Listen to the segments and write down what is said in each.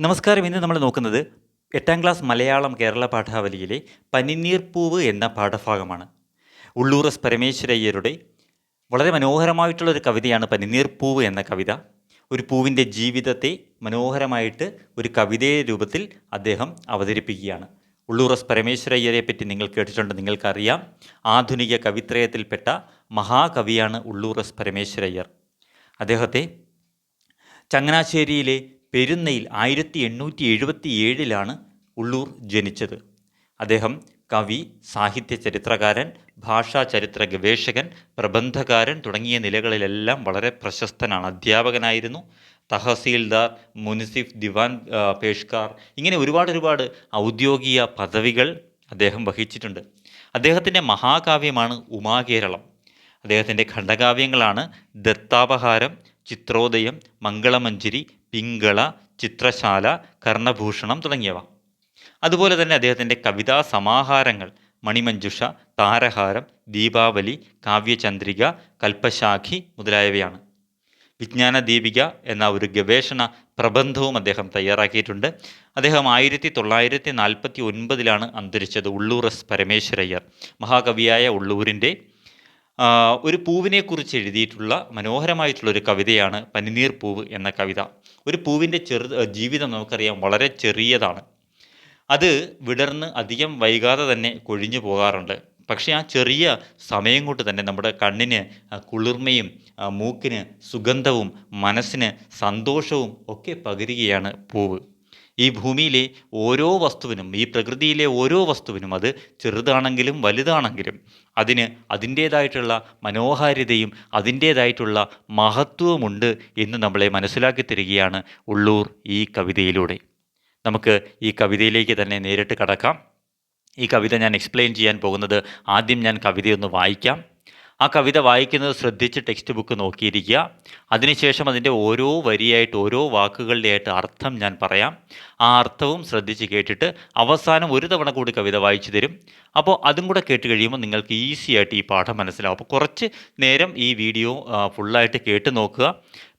നമസ്കാരം. ഇന്ന് നമ്മൾ നോക്കുന്നത് എട്ടാം ക്ലാസ് മലയാളം കേരള പാഠാവലിയിലെ പനിനീർപ്പൂവ് എന്ന പാഠഭാഗമാണ്. ഉള്ളൂർ എസ് പരമേശ്വരയ്യരുടെ വളരെ മനോഹരമായിട്ടുള്ള ഒരു കവിതയാണ് പനിനീർപ്പൂവ് എന്ന കവിത. ഒരു പൂവിന്റെ ജീവിതത്തെ മനോഹരമായിട്ട് ഒരു കവിതയുടെ രൂപത്തിൽ അദ്ദേഹം അവതരിപ്പിക്കുകയാണ്. ഉള്ളൂർ എസ് പരമേശ്വരയ്യരെ പറ്റി നിങ്ങൾ കേട്ടിട്ടുണ്ട് നിങ്ങൾക്കറിയാം. ആധുനിക കവിത്രയത്തിൽപ്പെട്ട മഹാകവിയാണ് ഉള്ളൂർ എസ് പരമേശ്വരയ്യർ. അദ്ദേഹത്തെ ചങ്ങനാശ്ശേരിയിലെ പെരുന്നയിൽ ആയിരത്തി എണ്ണൂറ്റി എഴുപത്തി ഏഴിലാണ് ഉള്ളൂർ ജനിച്ചത്. അദ്ദേഹം കവി സാഹിത്യ ചരിത്രകാരൻ ഭാഷാ ചരിത്ര ഗവേഷകൻ പ്രബന്ധകാരൻ തുടങ്ങിയ നിലകളിലെല്ലാം വളരെ പ്രശസ്തനാണ്. അധ്യാപകനായിരുന്നു. തഹസീൽദാർ മുനിസിഫ് ദിവാൻ പേഷ്കാർ ഇങ്ങനെ ഒരുപാട് ഒരുപാട് ഔദ്യോഗിക പദവികൾ അദ്ദേഹം വഹിച്ചിട്ടുണ്ട്. അദ്ദേഹത്തിന്റെ മഹാകാവ്യമാണ് ഉമാകേരളം. അദ്ദേഹത്തിന്റെ ഖണ്ഡകാവ്യങ്ങളാണ് ദത്താപഹാരം ചിത്രോദയം മംഗളമഞ്ജരി പിങ്കള ചിത്രശാല കർണഭൂഷണം തുടങ്ങിയവ. അതുപോലെ തന്നെ അദ്ദേഹത്തിന്റെ കവിതാ സമാഹാരങ്ങൾ മണിമഞ്ജുഷ താരഹാരം ദീപാവലി കാവ്യചന്ദ്രിക കൽപ്പശാഖി മുതലായവയാണ്. വിജ്ഞാന ദീപിക എന്ന ഒരു ഗവേഷണ പ്രബന്ധവും അദ്ദേഹം തയ്യാറാക്കിയിട്ടുണ്ട്. അദ്ദേഹം ആയിരത്തി തൊള്ളായിരത്തി നാൽപ്പത്തി ഒൻപതിലാണ് അന്തരിച്ചത് ഉള്ളൂർ എസ് പരമേശ്വരയ്യർ മഹാകവിയായ ഉള്ളൂരിന്റെ ഒരു പൂവിനെക്കുറിച്ച് എഴുതിയിട്ടുള്ള മനോഹരമായിട്ടുള്ള ഒരു കവിതയാണ് പനിനീർ പൂവ് എന്ന കവിത. ഒരു പൂവിന്റെ ചെറു ജീവിതം നമുക്കറിയാം വളരെ ചെറിയതാണ്. അത് വിടർന്ന് അധികം വൈകാതെ തന്നെ കൊഴിഞ്ഞു പോകാറുണ്ട്. പക്ഷേ ആ ചെറിയ സമയം കൊണ്ട് തന്നെ നമ്മുടെ കണ്ണിന് കുളിർമയും മൂക്കിന് സുഗന്ധവും മനസ്സിന് സന്തോഷവും ഒക്കെ പകരുകയാണ് പൂവ്. ഈ ഭൂമിയിലെ ഓരോ വസ്തുവിനും ഈ പ്രകൃതിയിലെ ഓരോ വസ്തുവിനും അത് ചെറുതാണെങ്കിലും വലുതാണെങ്കിലും അതിന് അതിന്റേതായിട്ടുള്ള മനോഹാരിതയും അതിന്റേതായിട്ടുള്ള മഹത്വമുണ്ട് എന്ന് നമ്മളെ മനസ്സിലാക്കി തരികയാണ് ഉള്ളൂർ ഈ കവിതയിലൂടെ. നമുക്ക് ഈ കവിതയിലേക്ക് തന്നെ നേരിട്ട് കടക്കാം. ഈ കവിത ഞാൻ എക്സ്പ്ലെയിൻ ചെയ്യാൻ പോകുന്നത് ആദ്യം ഞാൻ കവിതയൊന്ന് വായിക്കാം. ആ കവിത വായിക്കുന്നത് ശ്രദ്ധിച്ച് ടെക്സ്റ്റ് ബുക്ക് നോക്കിയിരിക്കുക. അതിനുശേഷം അതിന്റെ ഓരോ വരിയായിട്ട് ഓരോ വാക്കുകളുടെ ആയിട്ട് അർത്ഥം ഞാൻ പറയാം. ആ അർത്ഥവും ശ്രദ്ധിച്ച് കേട്ടിട്ട് അവസാനം ഒരു തവണ കൂടി കവിത വായിച്ചു തരും. അപ്പോൾ അതും കൂടെ കേട്ട് കഴിയുമ്പോൾ നിങ്ങൾക്ക് ഈസി ആയിട്ട് ഈ പാഠം മനസ്സിലാവും. അപ്പോൾ കുറച്ച് നേരം ഈ വീഡിയോ ഫുള്ളായിട്ട് കേട്ട് നോക്കുക.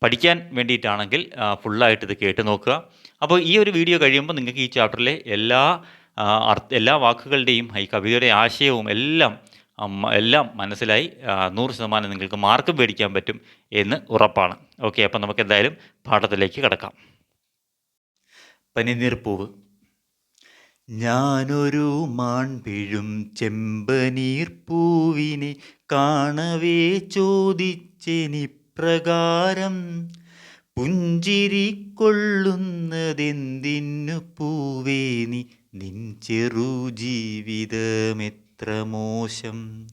പഠിക്കാൻ വേണ്ടിയിട്ടാണെങ്കിൽ ഫുള്ളായിട്ട് ഇത് കേട്ട് നോക്കുക. അപ്പോൾ ഈ ഒരു വീഡിയോ കഴിയുമ്പോൾ നിങ്ങൾക്ക് ഈ ചാപ്റ്ററിലെ എല്ലാ എല്ലാ വാക്കുകളുടെയും ഈ കവിതയുടെ ആശയവും എല്ലാം എല്ലാം മനസ്സിലായി. നൂറ് ശതമാനം നിങ്ങൾക്ക് മാർക്ക് മേടിക്കാൻ പറ്റും എന്ന് ഉറപ്പാണ്. ഓക്കെ അപ്പം നമുക്ക് എന്തായാലും പാഠത്തിലേക്ക് കിടക്കാം. പനിനീർപ്പൂവ്. ഞാനൊരു മാൺപിഴും ചെമ്പനീർ പൂവിനെ കാണവേ ചോദിച്ചെനിപ്രകാരം പുഞ്ചിരി കൊള്ളുന്നതെന്തിനു പൂവേനി നിൻ ചെറു ജീവിതമെത്ര മോശം.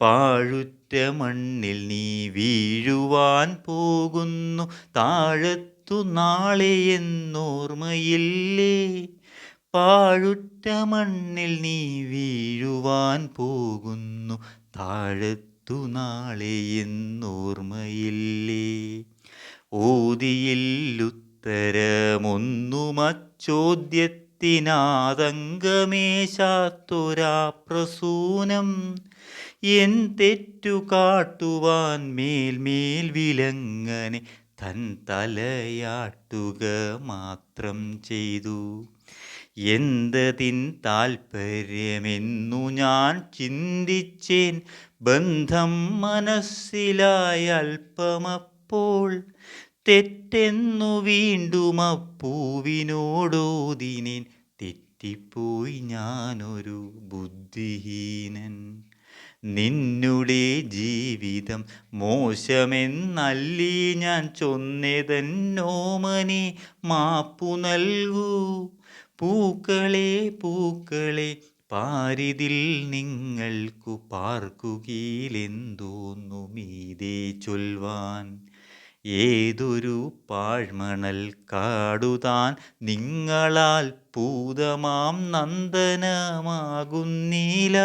പാഴുറ്റ മണ്ണിൽ നീ വീഴുവാൻ പോകുന്നു. താഴത്തു നാളെ എന്നോർമ്മയില്ലേ. പാഴുറ്റ മണ്ണിൽ നീ വീഴുവാൻ പോകുന്നു. താഴത്തു നാളെ എന്നോർമ്മയില്ലേ. ഓതിയില്ലുത്തരമൊന്നുമച്ചോദ്യത്തിനാതങ്കമേശാത്തൊരാ പ്രസൂനം. എൻ തെറ്റു കാട്ടുവാൻ മേൽമേൽ വിലങ്ങനെ തൻ തലയാട്ടുക മാത്രം ചെയ്തു. എന്തതിൻ താൽപ്പര്യമെന്നു ഞാൻ ചിന്തിച്ചേൻ. ബന്ധം മനസ്സിലായ അല്പമപ്പോൾ തെറ്റെന്നു വീണ്ടും അപ്പൂവിനോടോതിനേൻ തെറ്റിപ്പോയി ഞാനൊരു ബുദ്ധിഹീനൻ. നിന്നുടെ ജീവിതം മോശമെന്നല്ലീ ഞാൻ ചൊന്നതെന്നോമനെ മാപ്പു നൽകൂ. പൂക്കളെ പൂക്കളെ പാരിതിൽ നിങ്ങൾക്കു പാർക്കുകയിലെന്തോന്നു മീതേ ചൊൽവാൻ. ഏതൊരു പാഴ്മണൽ കാടുതാൻ നിങ്ങളാൽ പൂതമാം നന്ദനമാകുന്നീല.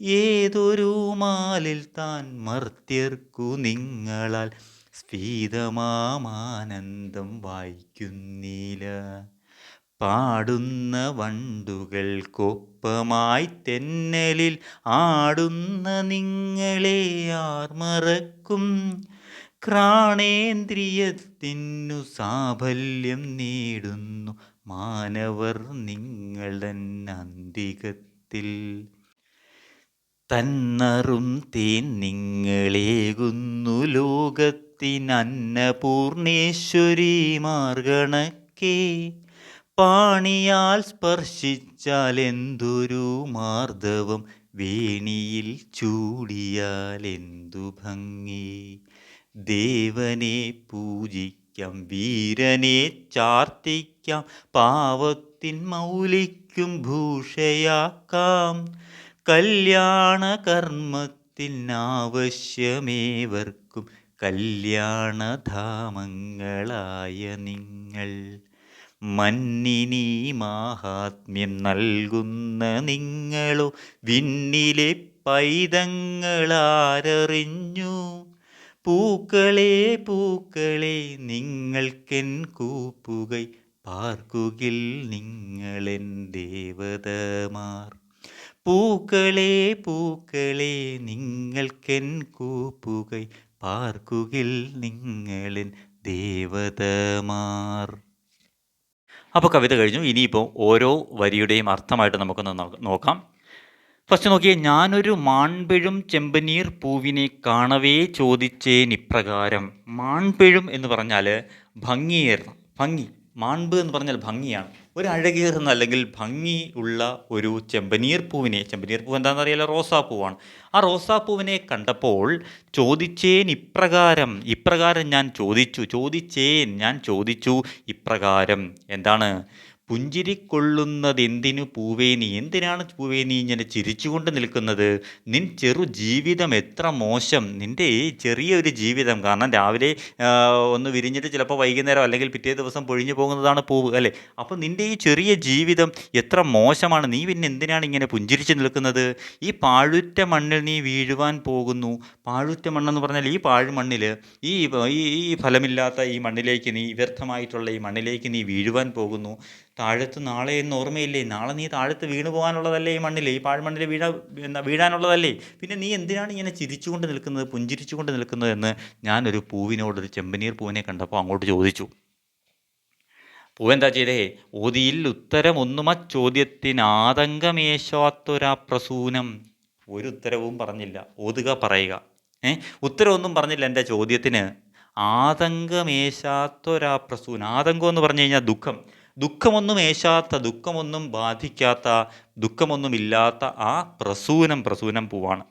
ഏതൊരു മാലിൽ താൻ മർത്യർക്കു നിങ്ങളാൽ സ്ഫീതമാമാനന്ദം വായിക്കുന്നില്ല പാടുന്ന വണ്ടുകൾക്കൊപ്പമായി തെന്നലിൽ ആടുന്ന നിങ്ങളെ ആർ മറക്കും. ക്രാണേന്ദ്രിയത്തിനു സാഫല്യം നേടുന്നു. മാനവർ നിങ്ങൾ അന്തികത്തിൽ. തന്നറും തേൻ നിങ്ങളേകുന്നു. ലോകത്തിനന്നപൂർണേശ്വരി മാർഗണക്കേ. പാണിയാൽ സ്പർശിച്ചാൽ എന്തൊരു മാർദ്ദവം വേണിയിൽ ചൂടിയാൽ എന്തു ഭംഗി. ദേവനെ പൂജിക്കാം വീരനെ ചാർത്തിക്കാം പാവത്തിൻ മൗലിക്കും ഭൂഷയാക്കാം. കല്യാണ കർമ്മത്തിനാവശ്യമേവർക്കും കല്യാണധാമങ്ങളായ നിങ്ങൾ. മന്നിനി മാഹാത്മ്യം നൽകുന്ന നിങ്ങളോ വിണ്ണിലെ പൈതങ്ങളാരറിഞ്ഞു. പൂക്കളെ പൂക്കളെ നിങ്ങൾക്കെൻ കൂപ്പുകൈ. പാർക്കുകിൽ നിങ്ങളെൻ ദേവതമാർ. പൂക്കളെ പൂക്കളെ നിങ്ങൾക്കെൻ കൂപ്പുകൈ. പാർക്കുകിൽ നിങ്ങളെൻ ദേവതമാർ. അപ്പോൾ കവിത കഴിഞ്ഞു. ഇനിയിപ്പോൾ ഓരോ വരിയുടെയും അർത്ഥമായിട്ട് നമുക്കൊന്ന് നോക്കാം. ഫസ്റ്റ് നോക്കിയേ ഞാനൊരു മാൺപിഴും ചെമ്പനീർ പൂവിനെ കാണവേ ചോദിച്ചേൻ ഇപ്രകാരം. മാൺപിഴും എന്ന് പറഞ്ഞാൽ ഭംഗിയേറണം ഭംഗി മാൺപ് എന്ന് പറഞ്ഞാൽ ഭംഗിയാണ്. ഒരു അഴകേറുന്ന അല്ലെങ്കിൽ ഭംഗി ഉള്ള ഒരു ചെമ്പനീർ പൂവിനെ ചെമ്പനീർ പൂവ് എന്താണെന്ന് അറിയാലോ? റോസാപ്പൂവാണ്. ആ റോസാപ്പൂവിനെ കണ്ടപ്പോൾ ചോദിച്ചേൻ ഇപ്രകാരം ഇപ്രകാരം ഞാൻ ചോദിച്ചു ചോദിച്ചേൻ ഞാൻ ചോദിച്ചു ഇപ്രകാരം. എന്താണ്? പുഞ്ചിരിക്കൊള്ളുന്നതെന്തിനു പൂവേ നീ? എന്തിനാണ് പൂവേ നീ ഇങ്ങനെ ചിരിച്ചുകൊണ്ട് നിൽക്കുന്നത്? നിൻ ചെറു ജീവിതം എത്ര മോശം. നിന്റെ ഈ ചെറിയൊരു ജീവിതം. കാരണം രാവിലെ ഒന്ന് വിരിഞ്ഞിട്ട് ചിലപ്പോൾ വൈകുന്നേരം അല്ലെങ്കിൽ പിറ്റേ ദിവസം പൊഴിഞ്ഞു പോകുന്നതാണ് പൂവ് അല്ലേ? അപ്പോൾ നിന്റെ ഈ ചെറിയ ജീവിതം എത്ര മോശമാണ്. നീ പിന്നെ എന്തിനാണ് ഇങ്ങനെ പുഞ്ചിരിച്ച് നിൽക്കുന്നത്? ഈ പാഴുറ്റ മണ്ണിൽ നീ വീഴുവാൻ പോകുന്നു. പാഴുറ്റ മണ്ണെന്ന് പറഞ്ഞാൽ ഈ പാഴ് മണ്ണിൽ ഈ ഈ ഫലമില്ലാത്ത ഈ മണ്ണിലേക്ക് നീ വ്യർത്ഥമായിട്ടുള്ള ഈ മണ്ണിലേക്ക് നീ വീഴുവാൻ പോകുന്നു. താഴത്ത് നാളെ എന്ന് ഓർമ്മയില്ലേ? നാളെ നീ താഴത്ത് വീണു പോകാനുള്ളതല്ലേ ഈ മണ്ണിൽ ഈ പാഴ്മണ്ണിൽ വീഴ എന്താ വീഴാനുള്ളതല്ലേ? പിന്നെ നീ എന്തിനാണ് ഇങ്ങനെ ചിരിച്ചുകൊണ്ട് നിൽക്കുന്നത് പുഞ്ചിരിച്ചുകൊണ്ട് നിൽക്കുന്നത് എന്ന് ഞാനൊരു പൂവിനോട് ഒരു ചെമ്പനീർ പൂവിനെ കണ്ടപ്പോൾ അങ്ങോട്ട് ചോദിച്ചു. പൂവെന്താ ചെയ്തേ? ഓതിയിൽ ഉത്തരമൊന്നുമ ചോദ്യത്തിനാതങ്കമേശാത്തൊരാ പ്രസൂനം. ഒരു ഉത്തരവും പറഞ്ഞില്ല. ഓതുക പറയുക. ഏ? ഉത്തരവൊന്നും പറഞ്ഞില്ല എന്റെ ചോദ്യത്തിന്. ആതങ്കമേശാത്തൊരാ പ്രസൂനം. ആതങ്കം എന്ന് പറഞ്ഞു കഴിഞ്ഞാൽ ദുഃഖം. ദുഃഖമൊന്നും ഏശാത്ത ദുഃഖമൊന്നും ബാധിക്കാത്ത ദുഃഖമൊന്നുമില്ലാത്ത ആ പ്രസൂനം പ്രസൂനം പൂവാണ്.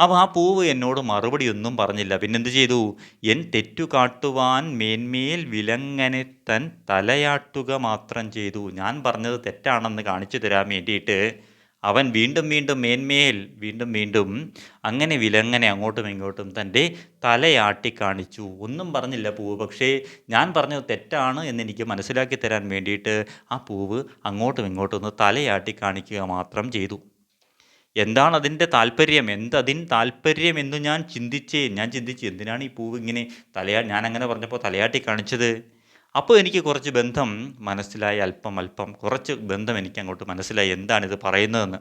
അപ്പോൾ ആ പൂവ് എന്നോട് മറുപടി ഒന്നും പറഞ്ഞില്ല. പിന്നെന്ത് ചെയ്തു? എൻ തെറ്റു കാട്ടുവാൻ മേന്മേൽ വിലങ്ങനെ തൻ തലയാട്ടുക മാത്രം ചെയ്തു. ഞാൻ പറഞ്ഞത് തെറ്റാണെന്ന് കാണിച്ചു തരാൻ വേണ്ടിയിട്ട് അവൻ വീണ്ടും വീണ്ടും മേന്മേൽ വീണ്ടും വീണ്ടും അങ്ങനെ വിലങ്ങനെ അങ്ങോട്ടും ഇങ്ങോട്ടും തന്റെ തലയാട്ടി കാണിച്ചു. ഒന്നും പറഞ്ഞില്ല പൂവ്. പക്ഷേ ഞാൻ പറഞ്ഞത് തെറ്റാണ് എന്നെനിക്ക് മനസ്സിലാക്കി തരാൻ വേണ്ടിയിട്ട് ആ പൂവ് അങ്ങോട്ടും ഇങ്ങോട്ടും ഒന്ന് തലയാട്ടി കാണിക്കുക മാത്രം ചെയ്തു. എന്താണ് അതിന്റെ താല്പര്യം എന്തതിൻ താല്പര്യം എന്ന് ഞാൻ ചിന്തിച്ചേ. ഞാൻ ചിന്തിച്ചു എന്തിനാണ് ഈ പൂവ് ഇങ്ങനെ തലയാ? ഞാൻ അങ്ങനെ പറഞ്ഞപ്പോൾ തലയാട്ടി കാണിച്ചത്. അപ്പോൾ എനിക്ക് കുറച്ച് ബന്ധം മനസ്സിലായി അല്പം അല്പം കുറച്ച് ബന്ധം എനിക്ക് അങ്ങോട്ട് മനസ്സിലായി. എന്താണ് ഇത് പറയുന്നതെന്ന്?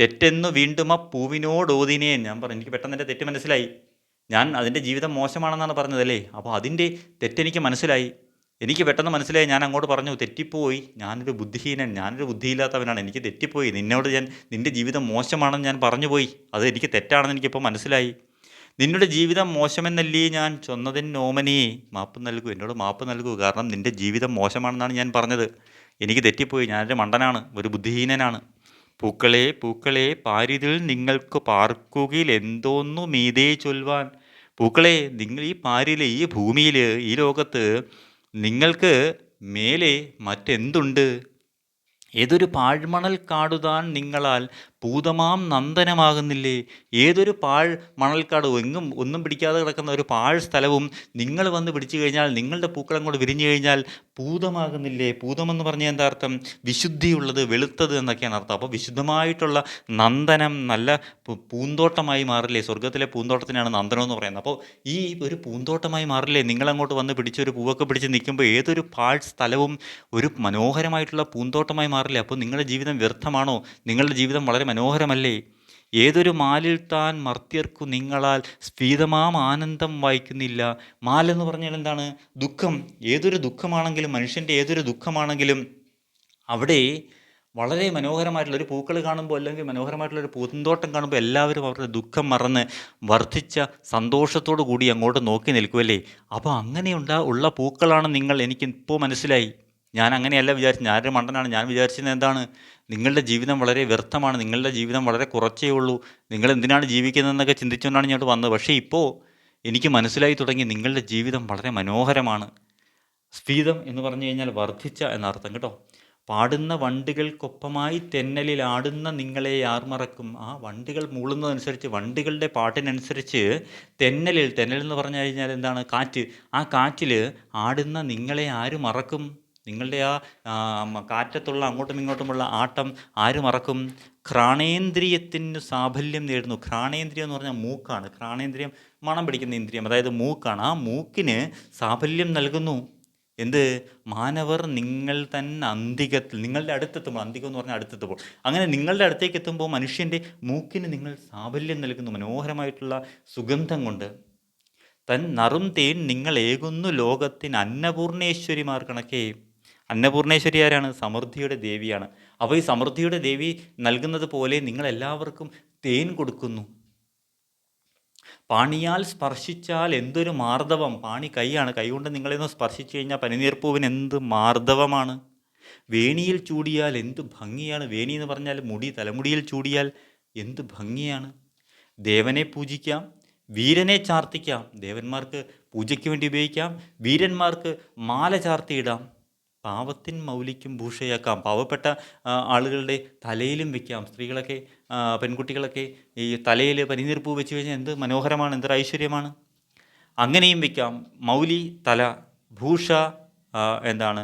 തെറ്റെന്ന് വീണ്ടും ആ പൂവിനോട് ഓതിനേ. ഞാൻ പറഞ്ഞു എനിക്ക് പെട്ടെന്ന് എന്റെ തെറ്റ് മനസ്സിലായി. ഞാൻ അതിന്റെ ജീവിതം മോശമാണെന്നാണ് പറഞ്ഞതല്ലേ? അപ്പോൾ അതിന്റെ തെറ്റെനിക്ക് മനസ്സിലായി. എനിക്ക് പെട്ടെന്ന് മനസ്സിലായി. ഞാൻ അങ്ങോട്ട് പറഞ്ഞു തെറ്റിപ്പോയി. ഞാനൊരു ബുദ്ധിഹീനൻ. ഞാനൊരു ബുദ്ധിയില്ലാത്തവനാണ്. എനിക്ക് തെറ്റിപ്പോയി. നിന്നോട് ഞാൻ നിന്റെ ജീവിതം മോശമാണെന്ന് ഞാൻ പറഞ്ഞു പോയി. അത് എനിക്ക് തെറ്റാണെന്ന് എനിക്കിപ്പോൾ മനസ്സിലായി. നിന്നുടെ ജീവിതം മോശമെന്നല്ലേ ഞാൻ ചൊന്നതിന് നോമനി? മാപ്പ് നൽകൂ എന്നോട് മാപ്പ് നൽകൂ. കാരണം നിന്റെ ജീവിതം മോശമാണെന്നാണ് ഞാൻ പറഞ്ഞത്. എനിക്ക് തെറ്റിപ്പോയി. ഞാനൊരു മണ്ടനാണ്. ഒരു ബുദ്ധിഹീനനാണ്. പൂക്കളെ പൂക്കളെ പാരിതിൽ നിങ്ങൾക്ക് പാർക്കുകയിൽ എന്തോന്നു മീതേ ചൊൽവാൻ പൂക്കളെ നിങ്ങൾ ഈ പാരിൽ ഈ ഭൂമിയിൽ ഈ ലോകത്ത് നിങ്ങൾക്ക് മേലെ മറ്റെന്തുണ്ട്? ഏതൊരു പാഴ്മണൽ കാടുതാൻ നിങ്ങളാൽ പൂതമാം നന്ദനമാകുന്നില്ലേ? ഏതൊരു പാഴ് മണൽക്കാട് എങ്ങും ഒന്നും പിടിക്കാതെ കിടക്കുന്ന ഒരു പാഴ് സ്ഥലവും നിങ്ങൾ വന്ന് പിടിച്ചു കഴിഞ്ഞാൽ നിങ്ങളുടെ പൂക്കളം കൂടെ വിരിഞ്ഞു കഴിഞ്ഞാൽ ഭൂതമാകുന്നില്ലേ? ഭൂതമെന്ന് പറഞ്ഞാൽ എന്താ അർത്ഥം? വിശുദ്ധിയുള്ളത് വെളുത്തത് എന്നൊക്കെയാണ് അർത്ഥം. അപ്പോൾ വിശുദ്ധമായിട്ടുള്ള നന്ദനം നല്ല പൂന്തോട്ടമായി മാറില്ലേ? സ്വർഗത്തിലെ പൂന്തോട്ടത്തിനാണ് നന്ദനം എന്ന് പറയുന്നത്. അപ്പോൾ ഈ ഒരു പൂന്തോട്ടമായി മാറില്ലേ? നിങ്ങളങ്ങോട്ട് വന്ന് പിടിച്ച് ഒരു പൂവൊക്കെ പിടിച്ച് നിൽക്കുമ്പോൾ ഏതൊരു പാഴ് സ്ഥലവും ഒരു മനോഹരമായിട്ടുള്ള പൂന്തോട്ടമായി മാറില്ലേ? അപ്പോൾ നിങ്ങളുടെ ജീവിതം വ്യർത്ഥമാണോ? നിങ്ങളുടെ ജീവിതം വളരെ മനോഹരമല്ലേ? ഏതൊരു മാലിൽ താൻ മർത്യർക്കു നിങ്ങളാൽ സ്ഫീതമാം ആനന്ദം വായിക്കുന്നില്ല. മാലെന്ന് പറഞ്ഞാൽ എന്താണ്? ദുഃഖം. ഏതൊരു ദുഃഖമാണെങ്കിലും മനുഷ്യന്റെ ഏതൊരു ദുഃഖമാണെങ്കിലും അവിടെ വളരെ മനോഹരമായിട്ടുള്ള ഒരു പൂക്കൾ കാണുമ്പോൾ അല്ലെങ്കിൽ മനോഹരമായിട്ടുള്ള ഒരു പൂന്തോട്ടം കാണുമ്പോൾ എല്ലാവരും അവരുടെ ദുഃഖം മറന്ന് വർദ്ധിച്ച സന്തോഷത്തോടു കൂടി അങ്ങോട്ട് നോക്കി നിൽക്കുമല്ലേ അപ്പോൾ അങ്ങനെയുണ്ട ഉള്ള പൂക്കളാണ് നിങ്ങൾ എനിക്ക് ഇപ്പോൾ മനസ്സിലായി. ഞാൻ അങ്ങനെയല്ല വിചാരിച്ചു ഞാനൊരു മണ്ടനാണ്. ഞാൻ വിചാരിച്ചത് എന്താണ്? നിങ്ങളുടെ ജീവിതം വളരെ വ്യർത്ഥമാണ്. നിങ്ങളുടെ ജീവിതം വളരെ കുറച്ചേ ഉള്ളൂ. നിങ്ങൾ എന്തിനാണ് ജീവിക്കുന്നതെന്നൊക്കെ ചിന്തിച്ചുകൊണ്ടാണ് ഇങ്ങോട്ട് വന്നത്. പക്ഷേ ഇപ്പോൾ എനിക്ക് മനസ്സിലായി തുടങ്ങി നിങ്ങളുടെ ജീവിതം വളരെ മനോഹരമാണ്. സ്ഫീതം എന്ന് പറഞ്ഞു കഴിഞ്ഞാൽ വർദ്ധിച്ച എന്നർത്ഥം കേട്ടോ. പാടുന്ന വണ്ടുകൾക്കൊപ്പമായി തെന്നലിൽ ആടുന്ന നിങ്ങളെ ആർ മറക്കും. ആ വണ്ടികൾ മൂളുന്നതനുസരിച്ച് വണ്ടികളുടെ പാട്ടിനനുസരിച്ച് തെന്നലിൽ തെന്നൽ എന്ന് പറഞ്ഞു കഴിഞ്ഞാൽ എന്താണ്? കാറ്റ്. ആ കാറ്റിൽ ആടുന്ന നിങ്ങളെ ആര് മറക്കും? നിങ്ങളുടെ ആ കാറ്റത്തുള്ള അങ്ങോട്ടും ഇങ്ങോട്ടുമുള്ള ആട്ടം ആര് മറക്കും? ഘ്രാണേന്ദ്രിയത്തിന് സാഫല്യം നേടുന്നു. ഘ്രാണേന്ദ്രിയം എന്ന് പറഞ്ഞാൽ മൂക്കാണ്. ഘ്രാണേന്ദ്രിയം മണം പിടിക്കുന്ന ഇന്ദ്രിയം. അതായത് മൂക്കാണ്. ആ മൂക്കിന് സാഫല്യം നൽകുന്നു. എന്ത്? മാനവർ നിങ്ങൾ തന്നെ അന്തികത്തിൽ നിങ്ങളുടെ അടുത്തെത്തുമ്പോൾ അന്തികം എന്ന് പറഞ്ഞാൽ അടുത്തെത്തുമ്പോൾ. അങ്ങനെ നിങ്ങളുടെ അടുത്തേക്ക് എത്തുമ്പോൾ മനുഷ്യന്റെ മൂക്കിന് നിങ്ങൾ സാഫല്യം നൽകുന്നു. മനോഹരമായിട്ടുള്ള സുഗന്ധം കൊണ്ട്. തൻ നറും തേൻ നിങ്ങൾ ഏകുന്നു ലോകത്തിന് അന്നപൂർണേശ്വരിമാർ കണക്കേ. അന്നപൂർണേശ്വരി ആരാണ്? സമൃദ്ധിയുടെ ദേവിയാണ്. അപ്പോൾ ഈ സമൃദ്ധിയുടെ ദേവി നൽകുന്നത് പോലെ നിങ്ങളെല്ലാവർക്കും തേൻ കൊടുക്കുന്നു. പാണിയാൽ സ്പർശിച്ചാൽ എന്തൊരു മാർദ്ദവം. പാണി കൈയാണ്. കൈകൊണ്ട് കൊണ്ട് നിങ്ങളെന്ന് സ്പർശിച്ചു കഴിഞ്ഞാൽ പനിനീർപ്പൂവിന് എന്ത് മാർദ്ദവമാണ്? വേണിയിൽ ചൂടിയാൽ എന്ത് ഭംഗിയാണ്. വേണി എന്ന് പറഞ്ഞാൽ മുടി തലമുടിയിൽ ചൂടിയാൽ എന്ത് ഭംഗിയാണ്. ദേവനെ പൂജിക്കാം. വീരനെ ചാർത്തിക്കാം. ദേവന്മാർക്ക് പൂജയ്ക്ക് വേണ്ടി ഉപയോഗിക്കാം. വീരന്മാർക്ക് മാല ചാർത്തിയിടാം. പാവത്തിൻ മൗലിക്കും ഭൂഷയാക്കാം. പാവപ്പെട്ട ആളുകളുടെ തലയിലും വയ്ക്കാം സ്ത്രീകളൊക്കെ പെൺകുട്ടികളൊക്കെ ഈ തലയിൽ പനിനീർപ്പൂ വെച്ച് കഴിഞ്ഞാൽ എന്ത് മനോഹരമാണ് എന്തൊരു ഐശ്വര്യമാണ്. അങ്ങനെയും വയ്ക്കാം മൗലി തല ഭൂഷ എന്താണ്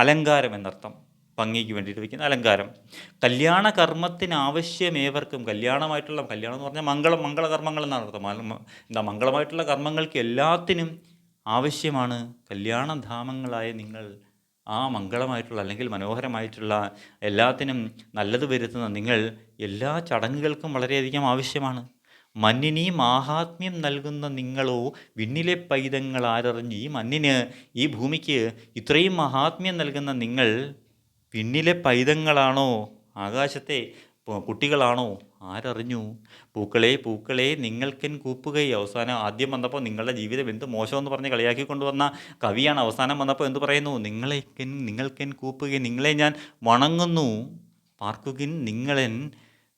അലങ്കാരം എന്നർത്ഥം. ഭംഗിക്ക് വേണ്ടിയിട്ട് വയ്ക്കുന്ന അലങ്കാരം. കല്യാണ കർമ്മത്തിന് ആവശ്യമേവർക്കും കല്യാണമായിട്ടുള്ള കല്യാണം എന്ന് പറഞ്ഞാൽ മംഗളം മംഗളകർമ്മങ്ങൾ എന്നാണ് അർത്ഥം. എന്താ മംഗളമായിട്ടുള്ള കർമ്മങ്ങൾക്ക് എല്ലാത്തിനും ആവശ്യമാണ്. കല്യാണധാമങ്ങളായ നിങ്ങൾ ആ മംഗളമായിട്ടുള്ള അല്ലെങ്കിൽ മനോഹരമായിട്ടുള്ള എല്ലാത്തിനും നല്ലത് വരുത്തുന്ന നിങ്ങൾ എല്ലാ ചടങ്ങുകൾക്കും വളരെയധികം ആവശ്യമാണ്. മണ്ണിനി മാഹാത്മ്യം നൽകുന്ന നിങ്ങളോ വിണ്ണിലെ പൈതങ്ങൾ ആരറിഞ്ഞ് ഈ മണ്ണിന് ഈ ഭൂമിക്ക് ഇത്രയും മഹാത്മ്യം നൽകുന്ന നിങ്ങൾ വിണ്ണിലെ പൈതങ്ങളാണോ? ആകാശത്തെ കുട്ടികളാണോ? ആരറിഞ്ഞു? പൂക്കളെ പൂക്കളെ നിങ്ങൾക്കൻ കൂപ്പുകൈ. അവസാനം ആദ്യം വന്നപ്പോൾ നിങ്ങളുടെ ജീവിതം എന്ത് മോശമെന്ന് പറഞ്ഞ് കളിയാക്കി കൊണ്ടുവന്ന കവിയാണ് അവസാനം വന്നപ്പോൾ എന്ത് പറയുന്നു? നിങ്ങളെക്കൻ നിങ്ങൾക്കൻ കൂപ്പുകൈ നിങ്ങളെ ഞാൻ വണങ്ങുന്നു. പാർക്കുകിൻ നിങ്ങളെൻ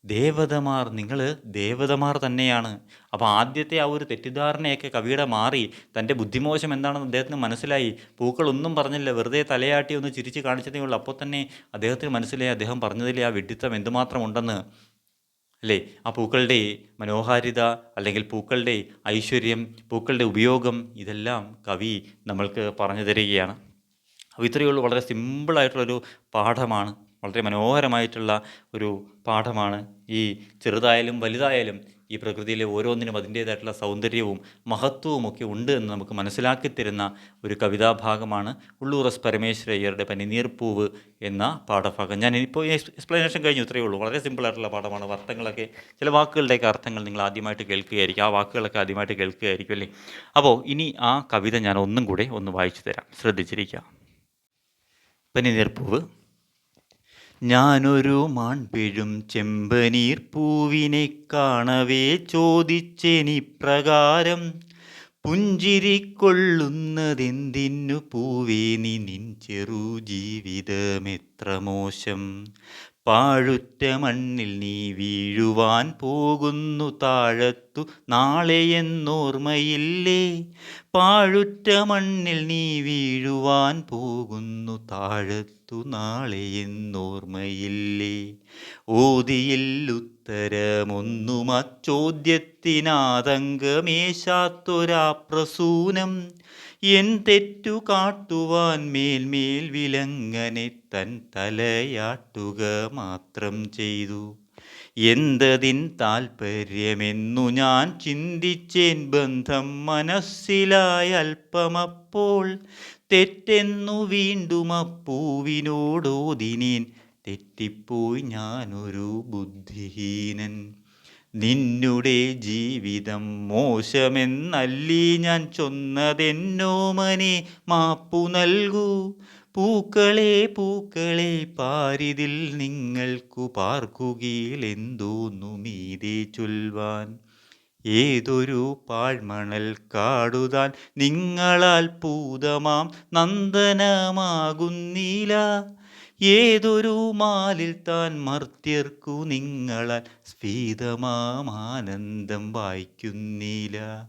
ദേവതമാർ നിങ്ങൾ ദേവതമാർ തന്നെയാണ്. അപ്പോൾ ആദ്യത്തെ ആ ഒരു തെറ്റിദ്ധാരണയൊക്കെ കവിയുടെ മാറി. തന്റെ ബുദ്ധിമോശം എന്താണെന്ന് അദ്ദേഹത്തിന് മനസ്സിലായി. പൂക്കളൊന്നും പറഞ്ഞില്ല. വെറുതെ തലയാട്ടി ഒന്ന് ചിരിച്ച് കാണിച്ചതേ ഉള്ളൂ. അപ്പോൾ തന്നെ അദ്ദേഹത്തിന് മനസ്സിലായി. അദ്ദേഹം പറഞ്ഞതിലെ ആ വിഡിത്തം എന്തുമാത്രം ഉണ്ടെന്ന്. അല്ലേ? ആ പൂക്കളുടെ മനോഹാരിത അല്ലെങ്കിൽ പൂക്കളുടെ ഐശ്വര്യം പൂക്കളുടെ ഉപയോഗം ഇതെല്ലാം കവി നമ്മൾക്ക് പറഞ്ഞു തരികയാണ്. അപ്പോൾ ഇത്രയേ ഉള്ളൂ. വളരെ സിമ്പിളായിട്ടുള്ളൊരു പാഠമാണ്. വളരെ മനോഹരമായിട്ടുള്ള ഒരു പാഠമാണ്. ഈ ചെറുതായാലും വലുതായാലും ഈ പ്രകൃതിയിലെ ഓരോന്നിനും അതിന്റേതായിട്ടുള്ള സൗന്ദര്യവും മഹത്വവും ഒക്കെ ഉണ്ട് എന്ന് നമുക്ക് മനസ്സിലാക്കി തരുന്ന ഒരു കവിതാഭാഗമാണ് ഉള്ളൂർ എസ് പരമേശ്വരയ്യരുടെ പനിനീർപ്പൂവ് എന്ന പാഠഭാഗം. ഞാൻ ഇപ്പോൾ എക്സ്പ്ലനേഷൻ കഴിഞ്ഞു ഇത്രയേ ഉള്ളൂ. വളരെ സിമ്പിളായിട്ടുള്ള പാഠമാണ്. അർത്ഥങ്ങളൊക്കെ ചില വാക്കുകളുടെയൊക്കെ അർത്ഥങ്ങൾ നിങ്ങൾ ആദ്യമായിട്ട് കേൾക്കുകയായിരിക്കും. ആ വാക്കുകളൊക്കെ ആദ്യമായിട്ട് കേൾക്കുകയായിരിക്കും അല്ലേ? അപ്പോൾ ഇനി ആ കവിത ഞാൻ ഒന്നും കൂടെ ഒന്ന് വായിച്ചു തരാം. ശ്രദ്ധിച്ചിരിക്കുക. പനിനീർപ്പൂവ്. ഞാനൊരു മാൺപിഴും ചെമ്പനീർ പൂവിനെ കാണവേ ചോദിച്ചെനിപ്രകാരം പുഞ്ചിരിക്കൊള്ളുന്നതെന്തിനു പൂവേ നീ നിൻ ചെറു ജീവിതമെത്ര മോശം. പാഴുറ്റ മണ്ണിൽ നീ വീഴുവാൻ പോകുന്നു താഴത്തു നാളെയെന്നോർമ്മയില്ലേ പാഴുറ്റ മണ്ണിൽ നീ വീഴുവാൻ പോകുന്നു താഴത്തു നാളെയെന്നോർമ്മയില്ലേ ഓതിയില്ലുത്തരമൊന്നും അച്ചോദ്യത്തിനാതങ്കമേശാത്തൊരാ പ്രസൂനം എൻ തെറ്റു കാട്ടുവാൻ മേൽമേൽ വിലങ്ങനെ തൻ തലയാട്ടുക മാത്രം ചെയ്തു. എന്തതിൻ താൽപ്പര്യമെന്നു ഞാൻ ചിന്തിച്ചേൻ ബന്ധം മനസ്സിലായ അല്പമപ്പോൾ. തെറ്റെന്നു വീണ്ടും അപ്പൂവിനോടോതിനേൻ തെറ്റിപ്പോയി ഞാനൊരു ബുദ്ധിഹീനൻ. നിന്നുടെ ജീവിതം മോശമെന്നല്ലീ ഞാൻ ചൊന്നതെന്നോമനെ മാപ്പു നൽകൂ. പൂക്കളെ പൂക്കളെ പാരിതിൽ നിങ്ങൾക്കു പാർക്കുകയിലെന്തോന്നു മീതെ ചൊൽവാൻ. ഏതൊരു പാഴ്മണൽ കാടുതാൻ നിങ്ങളാൽ പൂതമാം നന്ദനമാകുന്നില്ല ഏതൊരു മാലിൽ താൻ മർത്യർക്കു നിങ്ങളാൽ സ്ഫീതമാമാനന്ദം വായിക്കുന്നില്ല.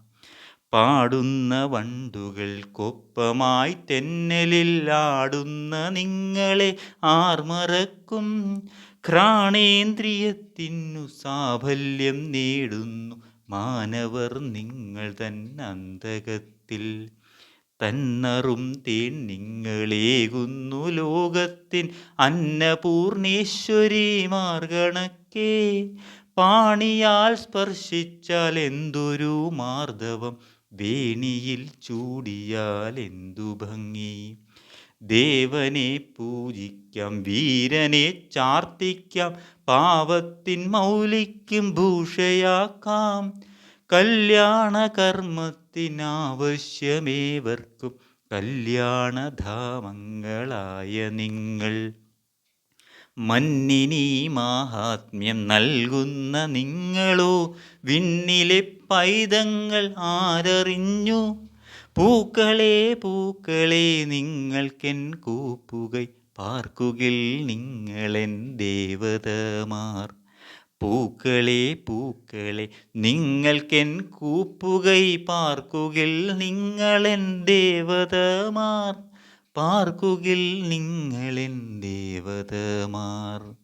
പാടുന്ന വണ്ടുകൾക്കൊപ്പമായി തെന്നലിൽ ആടുന്ന നിങ്ങളെ ആർമറക്കും ഘ്രാണേന്ദ്രിയത്തിനു സാഫല്യം നേടുന്നു മാനവർ നിങ്ങൾ തൻ അന്തകത്തിൽ. തന്നറും തേൻ നിങ്ങളേകുന്നു ലോകത്തിൻ അന്നപൂർണേശ്വരി മാർഗണക്കേ. പാണിയാൽ സ്പർശിച്ചാൽ എന്തൊരു മാർദ്ദവം വേണിയിൽ ചൂടിയാൽ എന്തു ഭംഗി. ദേവനെ പൂജിക്കാം വീരനെ ചാർത്തിക്കാം പാവത്തിൻ മൗലിക്കും ഭൂഷയാക്കാം. കല്യാണ കർമ്മത്തിനാവശ്യമേവർക്കും കല്യാണധാമങ്ങളായ നിങ്ങൾ. മന്നിനി മാഹാത്മ്യം നൽകുന്ന നിങ്ങളോ വിണ്ണിലെ പൈതങ്ങൾ ആരറിഞ്ഞു? പൂക്കളെ പൂക്കളെ നിങ്ങൾക്കെൻ കൂപ്പുകൈ പാർക്കുകിൽ നിങ്ങളെൻ ദേവതമാർ. പൂക്കളെ പൂക്കളെ നിങ്ങൾക്കെൻ കൂപ്പുകൈ പാർക്കുകിൽ നിങ്ങളെൻ ദേവതമാർ. പാർക്കുകിൽ നിങ്ങളെൻ ദേവതമാർ.